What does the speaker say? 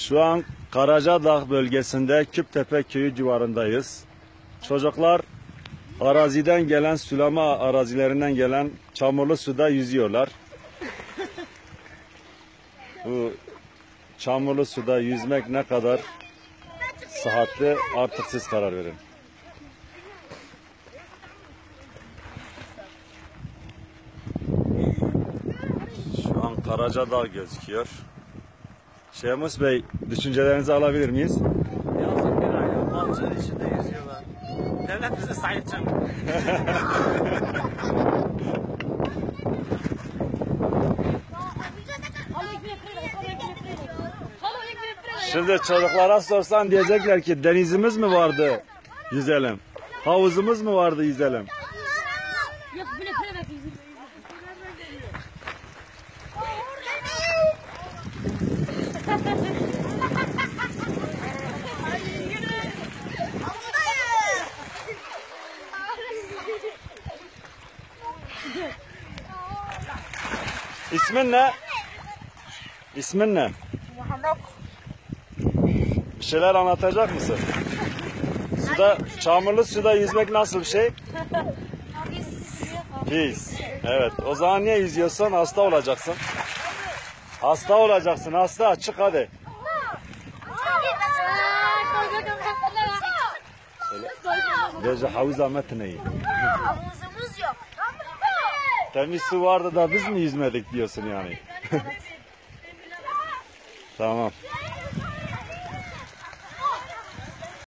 Şu an Karacadağ bölgesinde Küptepe köyü civarındayız. Çocuklar araziden gelen, sulama arazilerinden gelen çamurlu suda yüzüyorlar. Bu çamurlu suda yüzmek ne kadar sıhhatli artık siz karar verin. Şu an Karacadağ gözüküyor. Şemus Bey düşüncelerinizi alabilir miyiz? Yazık günah ya. Balçığın içinde yüzüyorlar. Devlet bize sahip çıkmıyor. Şimdi çocuklara sorsan diyecekler ki denizimiz mi vardı yüzelim? Havuzumuz mu vardı yüzelim? Yok böyle böyle bak İsmin ne? İsmin ne? Bir şeyler anlatacak mısın? Suda, çamurlu suda yüzmek nasıl bir şey? Pis. Evet. O zaman niye yüzüyorsun? Hasta olacaksın. Hasta olacaksın. Hasta. Çık hadi. Gece havuza metneyi. Havuzumuz yok. Temiz su vardı da biz mi yüzmedik diyorsun yani. tamam.